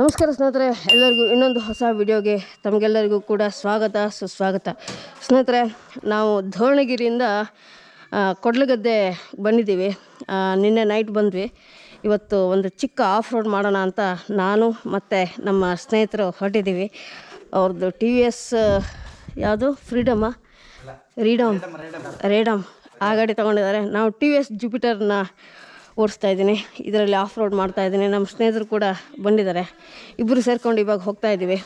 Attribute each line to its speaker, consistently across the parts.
Speaker 1: ನಮಸ್ಕಾರ ಸ್ನೇಹಿತರೆ ಎಲ್ಲರಿಗೂ ಇನ್ನೊಂದು ಹೊಸ ವಿಡಿಯೋಗೆ ತಮಗೆಲ್ಲರಿಗೂ ಕೂಡ ಸ್ವಾಗತ ಸುಸ್ವಾಗತ. ಸ್ನೇಹಿತರೆ ನಾವು ಧೋರಣಗಿರಿಯಿಂದ ಕೊಡ್ಲಗದ್ದೆ ಬಂದಿದ್ದೀವಿ. ನಿನ್ನೆ ನೈಟ್ ಬಂದ್ವಿ. ಇವತ್ತು ಒಂದು ಚಿಕ್ಕ ಆಫ್ ರೋಡ್ ಮಾಡೋಣ ಅಂತ ನಾನು ಮತ್ತು ನಮ್ಮ ಸ್ನೇಹಿತರು ಹೊರಟಿದ್ದೀವಿ. ಅವ್ರದ್ದು ಟಿ ವಿ ಎಸ್ ಯಾವುದು? ಫ್ರೀಡಮ್ಮ ರೀಡಮ್ ರೇಡಮ್ ಆ ಗಾಡಿ ತೊಗೊಂಡಿದ್ದಾರೆ. ನಾವು ಟಿ ವಿ ಎಸ್ ಜುಪಿಟರ್ನ ಓಡಿಸ್ತಾ ಇದ್ದೀನಿ. ಇದರಲ್ಲಿ ಆಫ್ ರೋಡ್ ಮಾಡ್ತಾ ಇದ್ದೀನಿ. ನಮ್ಮ ಸ್ನೇಹಿತರು ಕೂಡ ಬಂದಿದ್ದಾರೆ. ಇಬ್ಬರು ಸೇರ್ಕೊಂಡು ಇವಾಗ ಹೋಗ್ತಾ ಇದ್ದೀವಿ.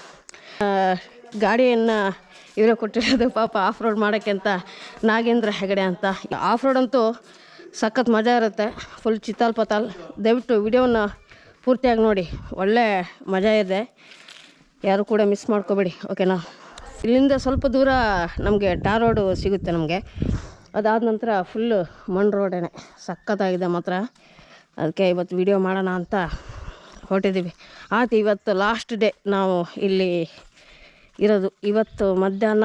Speaker 1: ಗಾಡಿಯನ್ನು ಇವರೇ ಕೊಟ್ಟಿರೋದು ಪಾಪ ಆಫ್ ರೋಡ್ ಮಾಡೋಕ್ಕೆ ಅಂತ ನಾಗೇಂದ್ರ ಹೆಗಡೆ ಅಂತ. ಆಫ್ ರೋಡ್ ಅಂತೂ ಸಖತ್ ಮಜಾ ಇರುತ್ತೆ. ಫುಲ್ ಚಿತ್ತಾಲ್ ಪತಾಲ್ ದಯವಿಟ್ಟು ವಿಡಿಯೋವನ್ನು ಪೂರ್ತಿಯಾಗಿ ನೋಡಿ. ಒಳ್ಳೆ ಮಜಾ ಇದೆ. ಯಾರು ಕೂಡ ಮಿಸ್ ಮಾಡ್ಕೋಬೇಡಿ. ಓಕೆನಾ ಇಲ್ಲಿಂದ ಸ್ವಲ್ಪ ದೂರ ನಮಗೆ ಟಾರ್ ರೋಡು ಸಿಗುತ್ತೆ ನಮಗೆ. ಅದಾದ ನಂತರ ಫುಲ್ಲು ಮಣ್ಣು ರೋಡೇನೆ. ಸಖತ್ತಾಗಿದೆ ಮಾತ್ರ. ಅದಕ್ಕೆ ಇವತ್ತು ವಿಡಿಯೋ ಮಾಡೋಣ ಅಂತ ಹೊರಟಿದ್ದೀವಿ ಆಯ್ತು, ಇವತ್ತು ಲಾಸ್ಟ್ ಡೇ ನಾವು ಇಲ್ಲಿ ಇರೋದು. ಇವತ್ತು ಮಧ್ಯಾಹ್ನ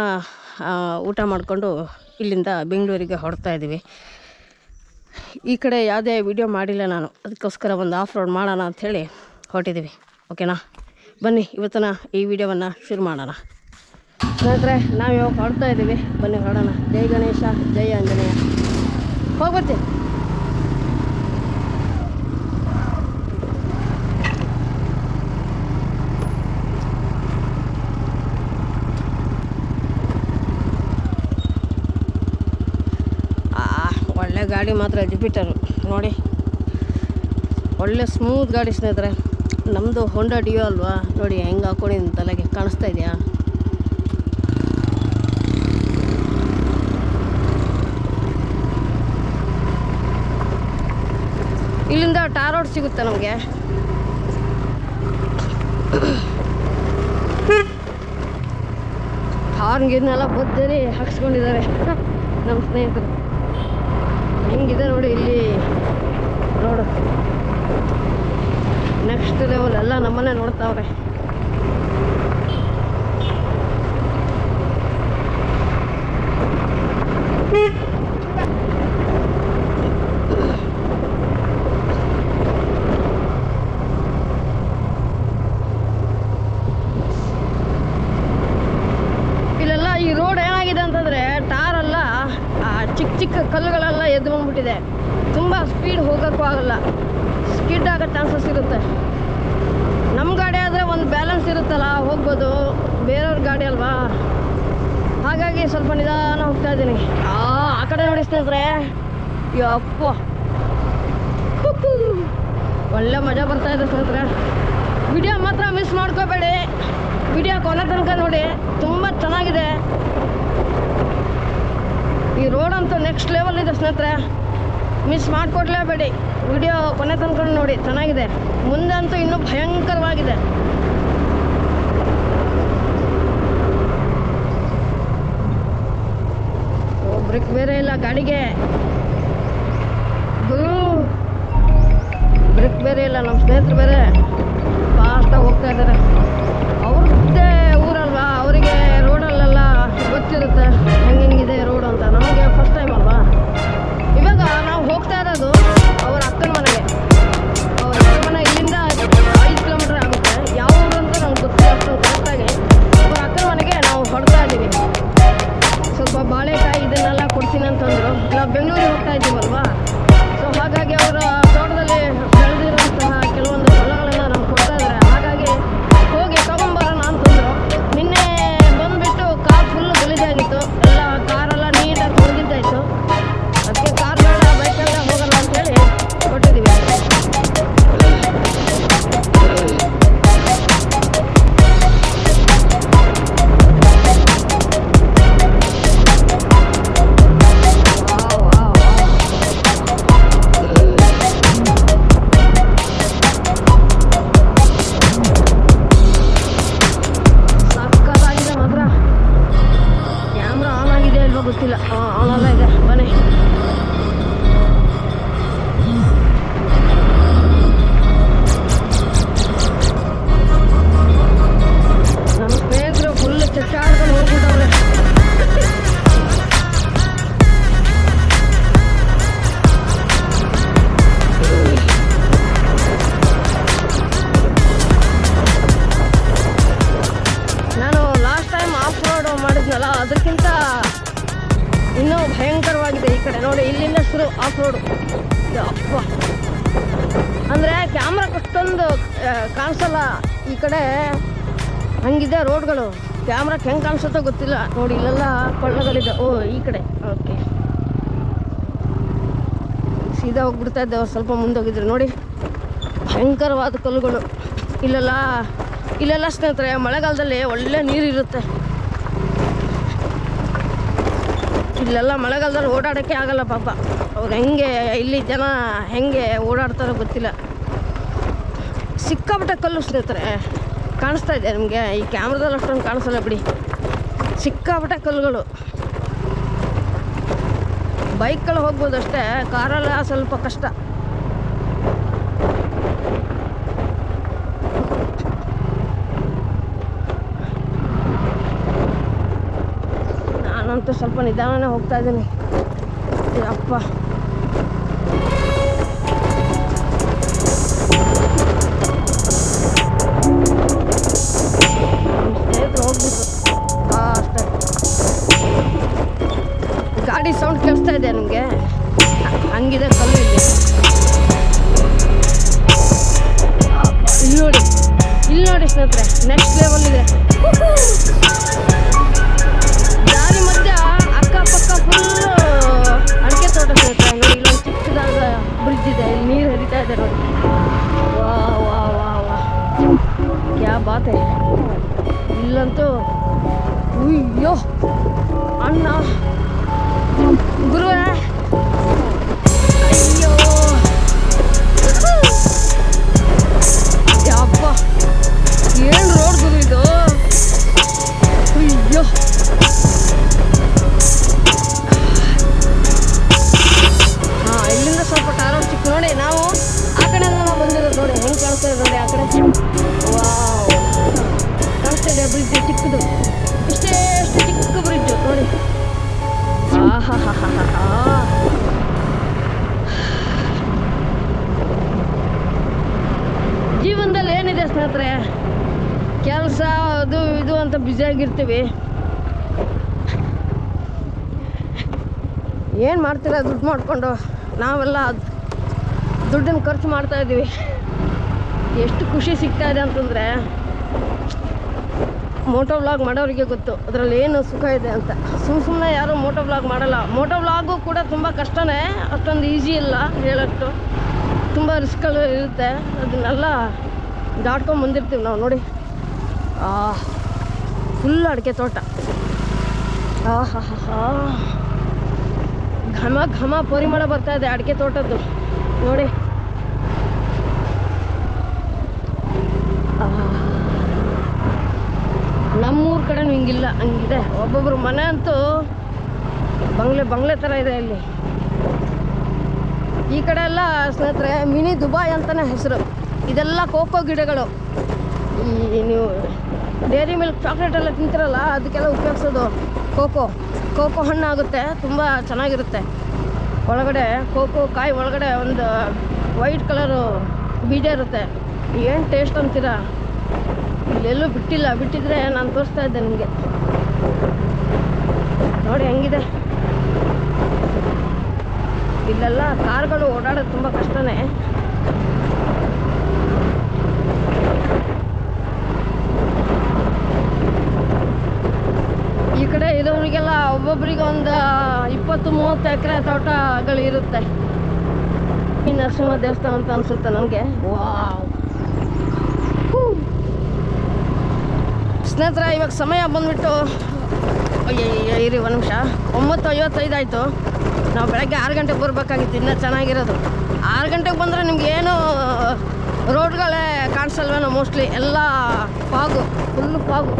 Speaker 1: ಊಟ ಮಾಡಿಕೊಂಡು ಇಲ್ಲಿಂದ ಬೆಂಗಳೂರಿಗೆ ಹೊರಡ್ತಾ ಇದ್ದೀವಿ ಈ ಕಡೆ ಯಾವುದೇ ವಿಡಿಯೋ ಮಾಡಿಲ್ಲ ನಾನು. ಅದಕ್ಕೋಸ್ಕರ ಒಂದು ಆಫ್ ರೋಡ್ ಮಾಡೋಣ ಅಂಥೇಳಿ ಹೊರಟಿದ್ದೀವಿ ಓಕೆನಾ ಬನ್ನಿ, ಇವತ್ತನ ಈ ವಿಡಿಯೋವನ್ನು ಶುರು ಮಾಡೋಣ. ಸ್ನೇಹಿತರೆ ನಾವು ಇವಾಗ ಹೊಡ್ತಾ ಇದ್ದೀವಿ ಬನ್ನಿ ಹೊಡೋಣ ಜೈ ಗಣೇಶ ಜೈ ಆಂಜನೇಯ. ಆ, ಒಳ್ಳೆ ಗಾಡಿ ಮಾತ್ರ ಜುಪಿಟರು ನೋಡಿ. ಒಳ್ಳೆ ಸ್ಮೂತ್ ಗಾಡಿ ಸ್ನೇಹಿತರೆ. ನಮ್ಮದು ಹೊಂಡಾ ಡಿಯೋ ಅಲ್ವಾ? ನೋಡಿ ಹೆಂಗೆ ಹಾಕೊಂಡಿದ್ದೀನಿ ತಲೆಗೆ. ಕಾಣಿಸ್ತಾ ಇದೆಯಾ? ಇಲ್ಲಿಂದ ಟಾರ್ ರೋಡ್ ಸಿಗುತ್ತೆ ನಮಗೆ. ಹಾರ್ನ್ ಗಿರ್ನೆಲ್ಲ ಬದ್ದರಿ ಹಾಕ್ಸ್ಕೊಂಡಿದ್ದಾರೆ. ನಮ್ಮ ಸ್ನೇಹಿತರು. ಹೆಂಗಿದೆ ನೋಡಿ ಇಲ್ಲಿ. ರೋಡು ನೆಕ್ಸ್ಟ್ ಲೆವೆಲ್ ಎಲ್ಲ ನಮ್ಮನ್ನೇ ನೋಡ್ತಾವ್ರೆ ಇಲ್ಲೆಲ್ಲ ಈ ರೋಡ್ ಏನಾಗಿದೆ ಅಂತಂದರೆ ಟಾರೆಲ್ಲ ಆ ಚಿಕ್ಕ ಚಿಕ್ಕ ಕಲ್ಲುಗಳೆಲ್ಲ ಎದ್ದು ಬಂದ್ಬಿಟ್ಟಿದೆ ತುಂಬ ಸ್ಪೀಡ್ ಹೋಗೋಕ್ಕೂ ಆಗಲ್ಲ ಸ್ಕಿಡ್ ಆಗೋ ಚಾನ್ಸಸ್ ಇರುತ್ತೆ ನಮ್ಮ ಗಾಡಿ ಆದರೆ ಒಂದು ಬ್ಯಾಲೆನ್ಸ್ ಇರುತ್ತಲ್ಲ ಹೋಗ್ಬೋದು ಬೇರೆಯವ್ರ ಗಾಡಿ ಅಲ್ವಾ ಹಾಗಾಗಿ ಸ್ವಲ್ಪ ನಿಧಾನ ಹೋಗ್ತಾ ಇದ್ದೀನಿ. ಆ ಆ ಕಡೆ ನೋಡಿ ಸ್ನೇಹಿತರೆ. ಯಪ್ಪ. ಒಳ್ಳೆ ಮಜಾ ಬರ್ತಾ ಇದೆ ಸ್ನೇಹಿತರೆ. ವಿಡಿಯೋ ಮಾತ್ರ ಮಿಸ್ ಮಾಡ್ಕೋಬೇಡಿ. ವಿಡಿಯೋ ಕೊನೆ ತನಕ ನೋಡಿ. ತುಂಬ ಚೆನ್ನಾಗಿದೆ. ಈ ರೋಡ್ ಅಂತೂ ನೆಕ್ಸ್ಟ್ ಲೆವೆಲ್ ಇದೆ ಸ್ನೇಹಿತರೆ. ಮಿಸ್ ಮಾಡಿಕೊಡ್ಲೇಬೇಡಿ. ವಿಡಿಯೋ ಕೊನೆ ತನಕ ನೋಡಿ. ಚೆನ್ನಾಗಿದೆ. ಮುಂದೆ ಅಂತೂ ಇನ್ನೂ ಭಯಂಕರವಾಗಿದೆ. ಬ್ರೇಕ್ ಬೇರೆ ಇಲ್ಲ ಗಾಡಿಗೆ. ಗುರು ಬ್ರೇಕ್ ಬೇರೆ ಇಲ್ಲ ನಮ್ಮ ಸ್ನೇಹಿತರು ಬೇರೆ. ಫಾಸ್ಟಾಗಿ ಹೋಗ್ತಾ ಇದ್ದಾರೆ. ಕಾಣಿಸಲ್ಲ. ಈ ಕಡೆ ಹಂಗಿದೆ ರೋಡ್ಗಳು. ಕ್ಯಾಮ್ರಾಕ್ಕೆ ಹೆಂಗೆ ಕಾಣಿಸುತ್ತೋ ಗೊತ್ತಿಲ್ಲ. ನೋಡಿ, ಇಲ್ಲೆಲ್ಲ ಕೊಳ್ಳಗಳಿದೆ. ಓ, ಈ ಕಡೆ. ಓಕೆ. ಸೀದಾ ಹೋಗ್ಬಿಡ್ತಾ ಅವ್ರು ಸ್ವಲ್ಪ ಮುಂದೋಗಿದ್ರು ನೋಡಿ. ಭಯಂಕರವಾದ ಕಲ್ಲುಗಳು. ಇಲ್ಲೆಲ್ಲ ಇಲ್ಲೆಲ್ಲ ಸ್ನೇಹಿತರೆ, ಮಳೆಗಾಲದಲ್ಲಿ ಒಳ್ಳೆ ನೀರು ಇರುತ್ತೆ ಇಲ್ಲೆಲ್ಲ ಮಳೆಗಾಲದಲ್ಲಿ ಓಡಾಡೋಕ್ಕೆ ಆಗಲ್ಲ ಪಾಪ. ಅವ್ರು ಹೆಂಗೆ, ಇಲ್ಲಿ ಜನ ಹೆಂಗೆ ಓಡಾಡ್ತಾರೋ ಗೊತ್ತಿಲ್ಲ. ಸಿಕ್ಕಾಪಟ್ಟೆ ಕಲ್ಲು ಸ್ನೇಹಿತರೆ ಕಾಣಿಸ್ತಾ ಇದೆ ನಿಮಗೆ. ಈ ಕ್ಯಾಮ್ರಾದಲ್ಲಿ ಅಷ್ಟೊಂದು ಕಾಣಿಸಲ್ಲ ಬಿಡಿ. ಸಿಕ್ಕಾಪಟ್ಟೆ ಕಲ್ಲುಗಳು. ಬೈಕ್ಗಳು ಹೋಗ್ಬೋದು ಅಷ್ಟೇ. ಕಾರಲ್ಲ ಸ್ವಲ್ಪ ಕಷ್ಟ. ನಾನಂತೂ ಸ್ವಲ್ಪ ನಿಧಾನನೇ ಹೋಗ್ತಾ ಇದ್ದೀನಿ. ಅಪ್ಪ. ಅಷ್ಟೇ. ಗಾಡಿ ಸೌಂಡ್ ಕೇಳಿಸ್ತಾ ಇದೆ ನಮಗೆ. ಹಂಗಿದೆ ಕಲ್ಲು ಇಲ್ಲಿ ಏನು ಮಾಡ್ತೀರಾ? ದುಡ್ಡು ಮಾಡಿಕೊಂಡು ನಾವೆಲ್ಲ ದುಡ್ಡನ್ನು ಖರ್ಚು ಮಾಡ್ತಾ ಇದ್ದೀವಿ ಎಷ್ಟು ಖುಷಿ ಸಿಗ್ತಾ ಇದೆ ಅಂತಂದರೆ ಮೋಟೋ ವ್ಲಾಗ್ ಮಾಡೋರಿಗೆ ಗೊತ್ತು. ಅದರಲ್ಲಿ ಏನು ಸುಖ ಇದೆ ಅಂತ. ಸುಮ್ಮ ಸುಮ್ಮನೆ ಯಾರೂ ಮೋಟೋ ವ್ಲಾಗ್ ಮಾಡಲ್ಲ. ಮೋಟೋ ವ್ಲಾಗು ಕೂಡ ತುಂಬ ಕಷ್ಟನೇ. ಅಷ್ಟೊಂದು ಈಸಿ ಇಲ್ಲ ಹೇಳೋಷ್ಟು. ತುಂಬ ರಿಸ್ಕ್ಗಳು ಇರುತ್ತೆ. ಅದನ್ನೆಲ್ಲ ದಾಟ್ಕೊಂಡು ಬಂದಿರ್ತೀವಿ ನಾವು ನೋಡಿ. ಆ ಫುಲ್ ಅಡಿಕೆ ತೋಟ. ಆಹಾಹಾ ಘಮ ಘಮ ಪರಿಮಳ ಬರ್ತಾ ಇದೆ, ಅಡಿಕೆ ತೋಟದ್ದು. ನೋಡಿ. ನಮ್ಮ ನಮ್ಮೂರ ಕಡೆನೂ ಹಿಂಗಿಲ್ಲ, ಹಂಗಿದೆ. ಒಬ್ಬೊಬ್ರು ಮನೆ ಅಂತೂ ಬಂಗ್ಲೆ ಬಂಗ್ಲೆ ಥರ ಇದೆ ಇಲ್ಲಿ. ಈ ಕಡೆ ಎಲ್ಲ ಸ್ನೇಹಿತರೆ, ಮಿನಿ ದುಬಾಯ್ ಅಂತಲೇ ಹೆಸರು. ಇದೆಲ್ಲ ಕೋಕೋ ಗಿಡಗಳು. ಈ, ನೀವು ಡೈರಿ ಮಿಲ್ಕ್ ಚಾಕ್ಲೇಟ್ ಎಲ್ಲ ತಿಂತಿರಲ್ಲ, ಅದಕ್ಕೆಲ್ಲ ಉಪಯೋಗಿಸೋದು ಕೋಕೋ. ಕೋಕೋ ಹಣ್ಣು ಆಗುತ್ತೆ, ತುಂಬ ಚೆನ್ನಾಗಿರುತ್ತೆ. ಒಳಗಡೆ ಕೋಕೋ ಕಾಯಿ ಒಳಗಡೆ ಒಂದು ವೈಟ್ ಕಲರು ಬೀಜ ಇರುತ್ತೆ. ಏನು ಟೇಸ್ಟ್ ಅಂತೀರಾ? ಇಲ್ಲೆಲ್ಲೂ ಬಿಟ್ಟಿಲ್ಲ, ಬಿಟ್ಟಿದ್ರೆ ನಾನು ತೋರಿಸ್ತಾ ಇದ್ದೆ ನಿಮಗೆ. ನೋಡಿ ಹೆಂಗಿದೆ. ಇಲ್ಲೆಲ್ಲ ಕಾರ್ಗಳು ಓಡಾಡೋದು ತುಂಬ ಕಷ್ಟನೇ ಈ ಕಡೆ ಇರೋರಿಗೆಲ್ಲ ಒಂದು ಇಪ್ಪತ್ತು ಮೂವತ್ತು ಎಕರೆ ತೋಟಗಳು ಇರುತ್ತೆ ಈ ನರಸಿಂಹ ದೇವಸ್ಥಾನ ಅಂತ ಅನ್ಸುತ್ತೆ ನನಗೆ ವಾವ್. ಸ್ನೇಹಿತರ, ಇವಾಗ ಸಮಯ ಬಂದ್ಬಿಟ್ಟು ಇರಿ ಒಂದು ನಿಮಿಷ. ಒಂಬತ್ತು ಐವತ್ತೈದು ಆಯಿತು. ನಾವು ಬೆಳಗ್ಗೆ ಆರು ಗಂಟೆಗೆ ಬರಬೇಕಾಗಿತ್ತು, ಇನ್ನೂ ಚೆನ್ನಾಗಿರೋದು. ಆರು ಗಂಟೆಗೆ ಬಂದರೆ ನಿಮ್ಗೆ ಏನು ರೋಡ್ಗಳೇ ಕಾಣಿಸಲ್ವೇನೋ ಮೋಸ್ಟ್ಲಿ, ಎಲ್ಲ ಪಾಗು ಫುಲ್ಲು ಫಾಗು.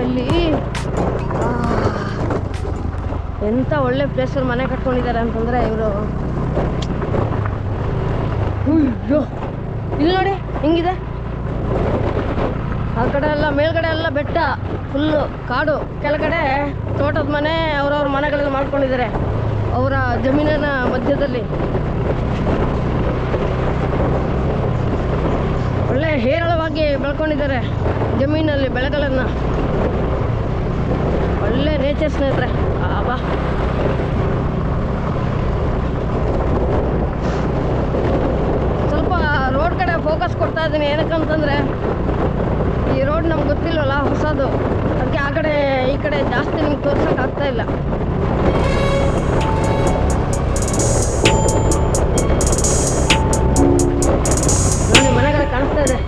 Speaker 1: ಅಲ್ಲಿ. ಎಂತ ಒಳ್ಳೆ ಪ್ಲೇಸಲ್ಲಿ ಮನೆ ಕಟ್ಕೊಂಡಿದ್ದಾರೆ ಅಂತಂದ್ರೆ ಇವರು. ಅಯ್ಯೋ ಇಲ್ಲಿ ನೋಡಿ, ಹಿಂಗಿದೆ. ಆ ಕಡೆ ಎಲ್ಲ, ಮೇಲ್ಗಡೆ ಎಲ್ಲ ಬೆಟ್ಟ ಫುಲ್ಲು ಕಾಡು. ಕೆಳಗಡೆ ತೋಟದ ಮನೆ, ಅವ್ರವ್ರ ಮನೆಗಳಲ್ಲಿ ಮಾಡ್ಕೊಂಡಿದ್ದಾರೆ. ಅವರ ಜಮೀನಿನ ಮಧ್ಯದಲ್ಲಿ. ಒಳ್ಳೆ ಹೇರಳವಾಗಿ ಬೆಳ್ಕೊಂಡಿದ್ದಾರೆ ಜಮೀನಲ್ಲಿ ಬೆಳೆಗಳನ್ನು. ಒಳ್ಳೆ ನೇಚರ್ ಸ್ನೇಹಿತರೆ. ಬಾ. ಸ್ವಲ್ಪ ರೋಡ್ ಕಡೆ ಫೋಕಸ್ ಕೊಡ್ತಾ ಇದ್ದೀನಿ. ಏನಕ್ಕಂತಂದರೆ ಈ ರೋಡ್ ನಮ್ಗೆ ಗೊತ್ತಿಲ್ಲವಲ್ಲ ಹೊಸದು. ಅದಕ್ಕೆ ಆ ಕಡೆ, ಈ ಕಡೆ ಜಾಸ್ತಿ ನಿಮ್ಗೆ ಆಗ್ತಾ ಇಲ್ಲ. ನೋಡಿ ಮನೆಗಳ ಕಾಣಿಸ್ತಾ ಇದೆ.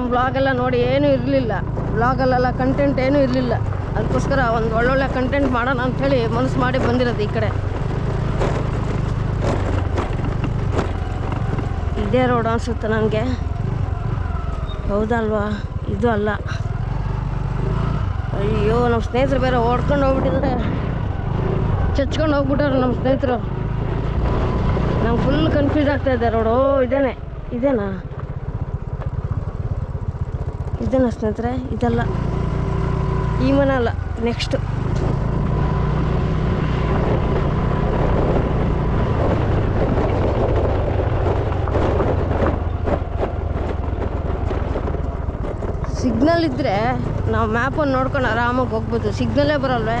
Speaker 1: ನಮ್ಮ ಬ್ಲಾಗೆಲ್ಲ ನೋಡಿ ಏನೂ ಇರಲಿಲ್ಲ. ಬ್ಲಾಗಲ್ಲೆಲ್ಲ ಕಂಟೆಂಟ್ ಏನೂ ಇರಲಿಲ್ಲ. ಅದಕ್ಕೋಸ್ಕರ ಒಂದು ಒಳ್ಳೊಳ್ಳೆ ಕಂಟೆಂಟ್ ಮಾಡೋಣ ಅಂಥೇಳಿ ಮನಸ್ಸು ಮಾಡಿ ಬಂದಿರೋದು ಈ ಕಡೆ. ಇದೇ ರೋಡ್ ಅನಿಸುತ್ತೆ ನನಗೆ. ಹೌದಲ್ವಾ? ಇದು ಅಲ್ಲ. ಅಯ್ಯೋ, ನಮ್ಮ ಸ್ನೇಹಿತರು ಬೇರೆ ಓಡ್ಕೊಂಡು ಹೋಗ್ಬಿಟ್ಟಿದ್ರೆ ಚಚ್ಕೊಂಡು ಹೋಗ್ಬಿಟ್ಟಾರ ನಮ್ಮ ಸ್ನೇಹಿತರು. ನಂಗೆ ಫುಲ್ ಕನ್ಫ್ಯೂಸ್ ಆಗ್ತಾಯಿದೆ ರೋಡು ಇದೇನೆ. ಇದೇನಾ? ಇದೇನಾ ಸ್ನೇಹಿತರೆ, ಇದೆಲ್ಲ ಈ ಮನ ಅಲ್ಲ ನೆಕ್ಸ್ಟ್ ಸಿಗ್ನಲ್ ಇದ್ದರೆ ನಾವು ಮ್ಯಾಪನ್ನು ನೋಡ್ಕೊಂಡು ಆರಾಮಾಗಿ ಹೋಗ್ಬೋದು. ಸಿಗ್ನಲ್ಲೇ ಬರಲ್ವೇ?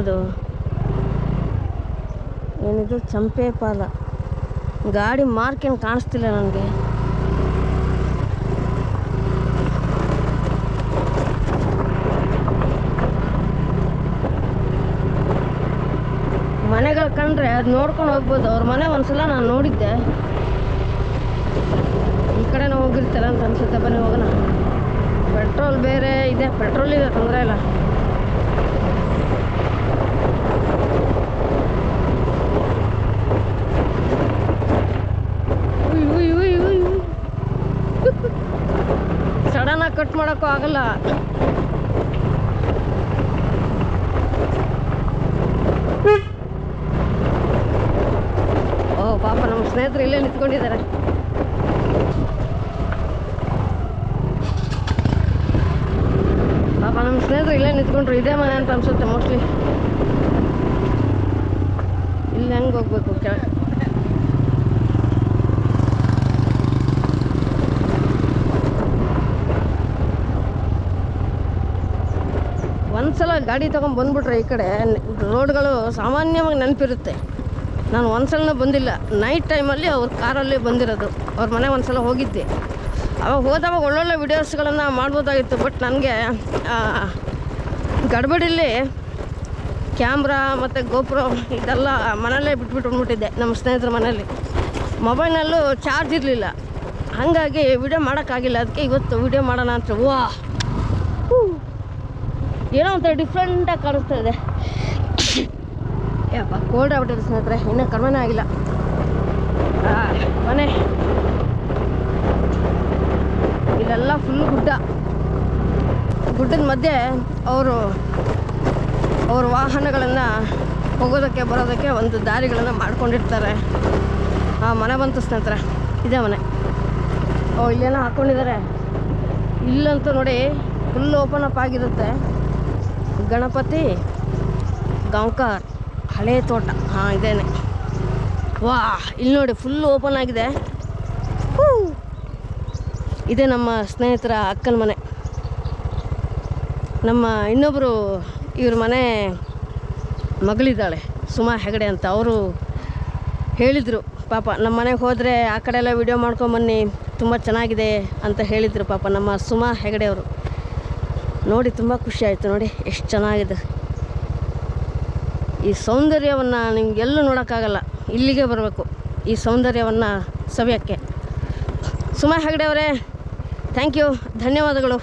Speaker 1: ಹೋಗೋದು? ಏನಿದು? ಚಂಪೆ ಪಾಲ. ಗಾಡಿ ಮಾರ್ಕೇನು ಕಾಣಿಸ್ತಿಲ್ಲ ನನಗೆ. ಮನೆಗಳು ಕಂಡ್ರೆ ಅದು ನೋಡ್ಕೊಂಡು ಹೋಗ್ಬೋದು. ಅವ್ರ ಮನೆ ಒಂದ್ಸಲ ನಾನು ನೋಡಿದ್ದೆ. ಈ ಕಡೆ ನಾವು ಹೋಗಿರ್ತಾರೆ ಅಂತ ಅನ್ಸುತ್ತೆ. ಬನ್ನಿ ಹೋಗೋಣ. ಪೆಟ್ರೋಲ್ ಬೇರೆ ಇದೆ. ಪೆಟ್ರೋಲ್ ಇದೆ, ತೊಂದರೆ ಇಲ್ಲ. ಉಯ್. ಸಡನ್ನಾಗಿ ಕಟ್ ಮಾಡೋಕ್ಕೂ ಆಗಲ್ಲ ಓ, ಪಾಪ ನಮ್ಮ ಸ್ನೇಹಿತರು ಇಲ್ಲೇ ನಿಂತ್ಕೊಂಡಿದ್ದಾರೆ ಪಾಪ ನಮ್ಮ ಸ್ನೇಹಿತರು ಇಲ್ಲೇ ನಿಂತ್ಕೊಂಡ್ರು, ಇದೇ ಮನೆ ಅಂತ ಅನ್ಸುತ್ತೆ ಮೋಸ್ಟ್ಲಿ ಇಲ್ಲಿ ಹೆಂಗೆ ಹೋಗ್ಬೇಕು ಕೆಳ ಒಂದ್ಸಲ ಗಾಡಿ ತೊಗೊಂಬಂದ್ಬಿಟ್ರೆ ಈ ಕಡೆ ರೋಡ್ಗಳು ಸಾಮಾನ್ಯವಾಗಿ ನೆನಪಿರುತ್ತೆ. ನಾನು ಒಂದ್ಸಲನೂ ಬಂದಿಲ್ಲ. ನೈಟ್ ಟೈಮಲ್ಲಿ ಅವ್ರ ಕಾರಲ್ಲಿ ಬಂದಿರೋದು. ಅವ್ರ ಮನೆ ಒಂದ್ಸಲ ಹೋಗಿದ್ದೆ. ಅವಾಗ ಹೋದಾಗ ಒಳ್ಳೊಳ್ಳೆ ವಿಡಿಯೋಸ್ಗಳನ್ನು ಮಾಡ್ಬೋದಾಗಿತ್ತು. ಬಟ್ ನನಗೆ ಗಡ್ಬಡಿಲಿ ಕ್ಯಾಮ್ರಾ ಮತ್ತು ಗೋಪ್ರೋ ಇದೆಲ್ಲ ಮನೇಲೇ ಬಿಟ್ಬಿಟ್ಟು ಬಂದ್ಬಿಟ್ಟಿದ್ದೆ ನಮ್ಮ ಸ್ನೇಹಿತರ ಮನೆಯಲ್ಲಿ. ಮೊಬೈಲ್ನಲ್ಲೂ ಚಾರ್ಜ್ ಇರಲಿಲ್ಲ. ಹಾಗಾಗಿ ವಿಡಿಯೋ ಮಾಡೋಕ್ಕಾಗಿಲ್ಲ. ಅದಕ್ಕೆ ಇವತ್ತು ವಿಡಿಯೋ ಮಾಡೋಣ ಅಂತ. ವಾ. ಏನೋ ಒಂಥರ ಡಿಫ್ರೆಂಟಾಗಿ ಕಾಣಿಸ್ತಾ ಇದೆ. ಯಪ್ಪ ಕೋಲ್ಡ್ ಆಗ್ಬಿಟ್ಟಿದೆ ಸ್ನೇಹಿತರೆ, ಇನ್ನೂ ಕಡಿಮೆನೇ ಆಗಿಲ್ಲ. ಮನೆ. ಇಲ್ಲೆಲ್ಲ ಫುಲ್ ಗುಡ್ಡ. ಗುಡ್ಡದ ಮಧ್ಯೆ ಅವರು, ಅವ್ರ ವಾಹನಗಳನ್ನು ಹೋಗೋದಕ್ಕೆ ಬರೋದಕ್ಕೆ ಒಂದು ದಾರಿಗಳನ್ನು ಮಾಡ್ಕೊಂಡಿರ್ತಾರೆ. ಆ, ಮನೆ ಬಂತು ಸ್ನೇಹಿತರೆ, ಇದೇ ಮನೆ. ಓ ಇಲ್ಲೇನೋ ಹಾಕ್ಕೊಂಡಿದ್ದಾರೆ ಇಲ್ಲಂತೂ ನೋಡಿ ಫುಲ್ ಓಪನ್ ಅಪ್ ಆಗಿರುತ್ತೆ. ಗಣಪತಿ, ಗಾಂವ್ಕಾರ್, ಹಳೆ ತೋಟ. ಹಾಂ, ಇದೇನೆ. ವಾ ಇಲ್ಲಿ ನೋಡಿ ಫುಲ್ ಓಪನ್ ಆಗಿದೆ. ಇದೇ ನಮ್ಮ ಸ್ನೇಹಿತರ ಅಕ್ಕನ ಮನೆ. ನಮ್ಮ ಇನ್ನೊಬ್ಬರು ಇವ್ರ ಮನೆ ಮಗಳಿದ್ದಾಳೆ, ಸುಮಾ ಹೆಗಡೆ ಅಂತ. ಅವರು ಹೇಳಿದರು, ಪಾಪ ನಮ್ಮ ಮನೆಗೆ ಹೋದರೆ ಆ ಕಡೆ ಎಲ್ಲ ವಿಡಿಯೋ ಮಾಡ್ಕೊಂಬನ್ನಿ ತುಂಬ ಚೆನ್ನಾಗಿದೆ ಅಂತ ಹೇಳಿದರು ಪಾಪ ನಮ್ಮ ಸುಮಾ ಹೆಗಡೆ ಅವರು ನೋಡಿ ತುಂಬ ಖುಷಿ ಆಯಿತು ನೋಡಿ, ಎಷ್ಟು ಚೆನ್ನಾಗಿದೆ. ಈ ಸೌಂದರ್ಯವನ್ನು ನಿಮಗೆಲ್ಲೂ ನೋಡೋಕ್ಕಾಗಲ್ಲ, ಇಲ್ಲಿಗೆ ಬರಬೇಕು ಈ ಸೌಂದರ್ಯವನ್ನು ಸವಿಯೋಕ್ಕೆ. ಸುಮಾ ಹೆಗಡೆ ಅವರೇ ಥ್ಯಾಂಕ್ ಯು ಧನ್ಯವಾದಗಳು.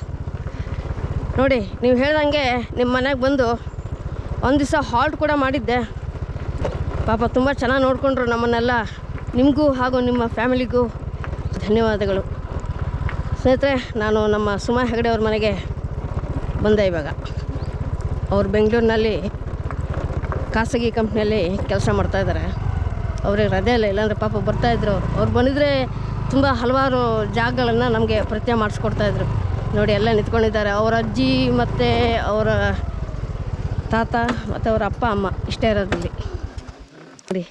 Speaker 1: ನೋಡಿ, ನೀವು ಹೇಳ್ದಂಗೆ ನಿಮ್ಮ ಮನೆಗೆ ಬಂದು ಒಂದು ದಿವಸ ಹಾಲ್ಟ್ ಕೂಡ ಮಾಡಿದ್ದೆ. ಪಾಪ ತುಂಬ ಚೆನ್ನಾಗಿ ನೋಡಿಕೊಂಡ್ರು ನಮ್ಮನ್ನೆಲ್ಲ, ನಿಮಗೂ ಹಾಗೂ ನಿಮ್ಮ ಫ್ಯಾಮಿಲಿಗೂ ಧನ್ಯವಾದಗಳು. ಸ್ನೇಹಿತರೆ, ನಾನು ನಮ್ಮ ಸುಮಾ ಹೆಗಡೆ ಅವ್ರ ಮನೆಗೆ ಬಂದೆ ಇವಾಗ. ಅವ್ರು ಬೆಂಗಳೂರಿನಲ್ಲಿ ಖಾಸಗಿ ಕಂಪ್ನಿಯಲ್ಲಿ ಕೆಲಸ ಮಾಡ್ತಾಯಿದ್ದಾರೆ ಅವ್ರಿಗೆ ರಜೆ ಇಲ್ಲ, ಇಲ್ಲಾಂದರೆ ಪಾಪ ಬರ್ತಾಯಿದ್ರು ಅವ್ರು. ಬಂದಿದ್ರೆ ತುಂಬ ಹಲವಾರು ಜಾಗಗಳನ್ನು ನಮಗೆ ಪರಿಚಯ ಮಾಡಿಸ್ಕೊಡ್ತಾಯಿದ್ರು ನೋಡಿ, ಎಲ್ಲ ನಿಂತ್ಕೊಂಡಿದ್ದಾರೆ. ಅವ್ರ ಅಜ್ಜಿ ಮತ್ತು ಅವರ ತಾತ ಮತ್ತು ಅವರ ಅಪ್ಪ, ಅಮ್ಮ ಇಷ್ಟೇ ಇರೋದಿಲ್ಲಿ ನೋಡಿ,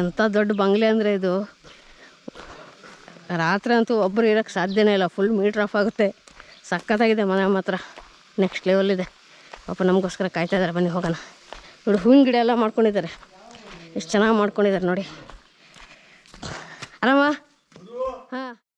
Speaker 1: ಎಂಥ ದೊಡ್ಡ ಬಂಗ್ಲೆ ಅಂದರೆ ಇದು. ರಾತ್ರಿ ಅಂತೂ ಒಬ್ಬರು ಇರೋಕ್ಕೆ ಸಾಧ್ಯನೇ ಇಲ್ಲ. ಫುಲ್ ಮೀಟ್ರ್ ಆಫ್ ಆಗುತ್ತೆ. ಸಖತ್ತಾಗಿದೆ ಮನೆ ಮಾತ್ರ. ನೆಕ್ಸ್ಟ್ ಲೆವೆಲ್ ಇದೆ. ಪಾಪ ನಮಗೋಸ್ಕರ ಕಾಯ್ತಾ ಇದ್ದಾರೆ ಬನ್ನಿ ಹೋಗೋಣ. ನೋಡಿ, ಹೂವಿನ ಗಿಡ ಎಲ್ಲ ಮಾಡ್ಕೊಂಡಿದ್ದಾರೆ. ಎಷ್ಟು ಚೆನ್ನಾಗಿ ಮಾಡ್ಕೊಂಡಿದ್ದಾರೆ ನೋಡಿ. ಆರಾಮ ಹಾಂ.